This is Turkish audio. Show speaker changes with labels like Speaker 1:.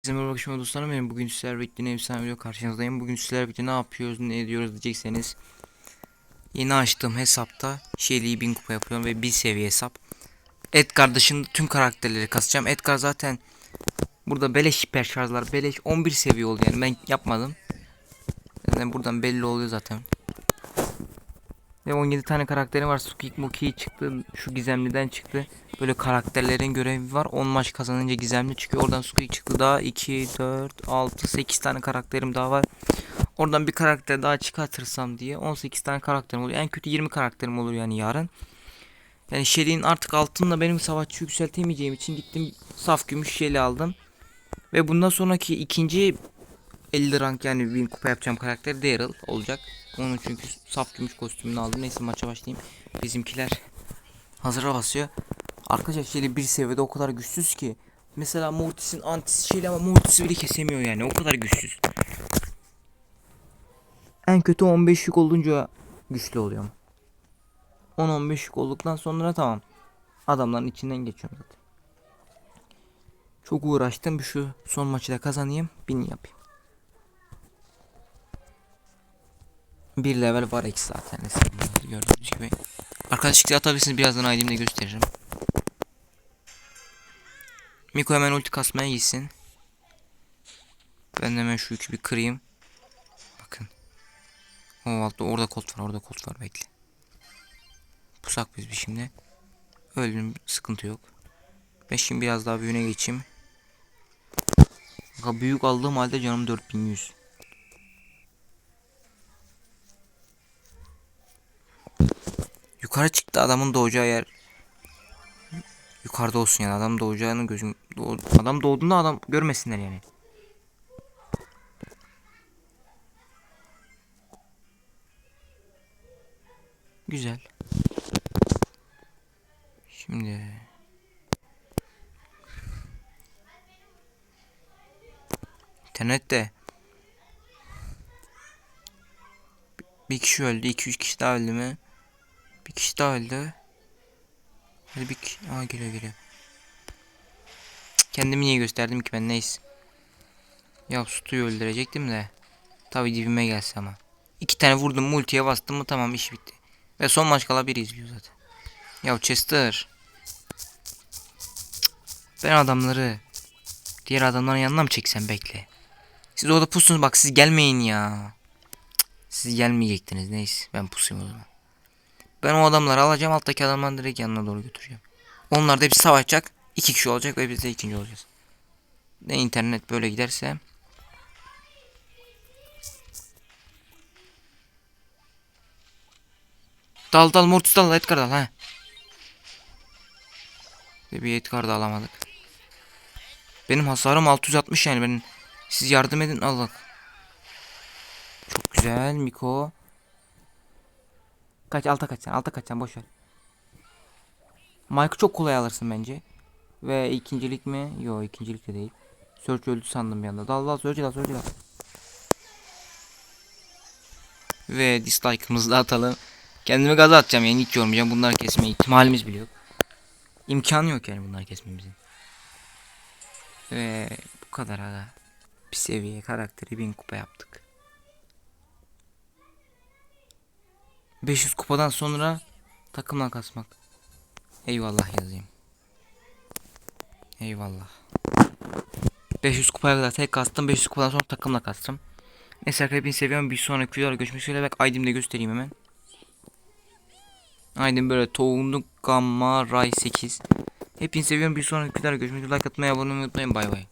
Speaker 1: Herkese merhaba akşam dostlarım benim bugün sizlerle birlikte ne efsane video karşınızdayım. Bugün sizlerle birlikte ne yapıyoruz ne ediyoruz diyecekseniz Yeni açtığım hesapta Shelly'yi 1000 kupa yapıyorum ve bir seviye hesap. Edgar dışında tüm karakterleri kasacağım. Edgar zaten Burada beleş hiper şarjlar beleş 11 seviye oldu yani ben yapmadım. Yani buradan belli oluyor zaten Ve 17 tane karakterim var Sukik Muki çıktı şu gizemliden çıktı Böyle karakterlerin görevi var. 10 maç kazanınca gizemli çıkıyor. Oradan Squeak çıktı daha 2, 4, 6, 8 tane karakterim daha var. Oradan bir karakter daha çıkartırsam diye 18 tane karakterim oluyor. En kötü 20 karakterim olur yani yarın. Yani Shelly'nin artık altınla benim savaşçı yükseltemeyeceğim için gittim saf gümüş Shelly aldım. Ve bundan sonraki ikinci 50 rank yani 1000 kupa yapacağım karakter Daryl olacak. Onun çünkü saf gümüş kostümünü aldım. Neyse maça başlayayım. Bizimkiler hazıra basıyor. Arkadaşlar Shelly bir seviyede o kadar güçsüz ki. Mesela Mortis'in antisi Shelly ama Mortis'i bile kesemiyor yani. O kadar güçsüz. En kötü 15 yük olunca güçlü oluyorum. 10-15 yük olduktan sonra tamam. Adamların içinden geçiyorum zaten. Çok uğraştım. Şu son maçı da kazanayım. Bin yapayım. Bir level var eksi zaten. Gördüğünüz gibi. Arkadaşlıkla atabilirsiniz. Birazdan ID'imde gösteririm. Miko hemen ulti kasmaya gitsin. Ben hemen şu yükü bir kırayım. Bakın. O altta orada kolt var orada kolt var bekle. Pusak biz bir şimdi. Öldüm sıkıntı yok. Ben şimdi biraz daha büyüğüne geçeyim. Büyük aldığım halde canım 4100. Yukarı çıktı adamın doğacağı yer. Yukarıda olsun yani adam doğacağını gözüm doğ, adam doğduğunda adam görmesinler yani. Güzel. Şimdi İnternette bir kişi öldü, iki üç kişi daha öldü mü? Bir kişi daha öldü. Hadi bir. Aa geliyor geliyor. Kendimi niye gösterdim ki ben neyse. Ya Sutu'yu öldürecektim de. Tabi dibime gelse ama. İki tane vurdum multiye bastım mı tamam iş bitti. Ve son maç kala bir izliyor zaten. Ya Chester. Ben adamları diğer adamların yanına mı çeksem bekle. Siz orada pusunuz bak siz gelmeyin ya. Siz gelmeyecektiniz neyse ben pusayım o zaman. Ben o adamları alacağım alttaki adamları direkt yanına doğru götüreceğim. Onlar da hepsi savaşacak. iki kişi olacak ve biz de ikinci olacağız. Ne internet böyle giderse. Dal dal Mortis dal Edgar dal ha. Bir Edgar da alamadık. Benim hasarım 660 yani benim. Siz yardım edin Allah. Çok güzel Miko. Kaç alta kaç sen alta kaç sen boş ver. Mike'ı çok kolay alırsın bence. Ve ikincilik mi? Yo ikincilik de değil. Search öldü sandım bir anda. Dal dal Search'e dal Search'e dal. Ve dislike'ımızı da atalım. Kendimi gaza atacağım yani hiç yormayacağım. Bunları kesme ihtimalimiz bile yok. İmkanı yok yani bunları kesmemizin. Ve bu kadar aga. Bir seviye karakteri 1000 kupa yaptık. 500 kupadan sonra takımla kasmak. Eyvallah yazayım. Eyvallah. 500 kupaya kadar tek kastım. 500 kupadan sonra takımla kastım. Neyse arkadaşlar seviyorum. Bir sonraki videoda görüşmek üzere. Bak ID'mi göstereyim hemen. ID'm böyle tohumluk gamma ray 8. Hepinizi seviyorum. Bir sonraki videoda görüşmek üzere. Like atmayı abone olmayı unutmayın. Bay bay.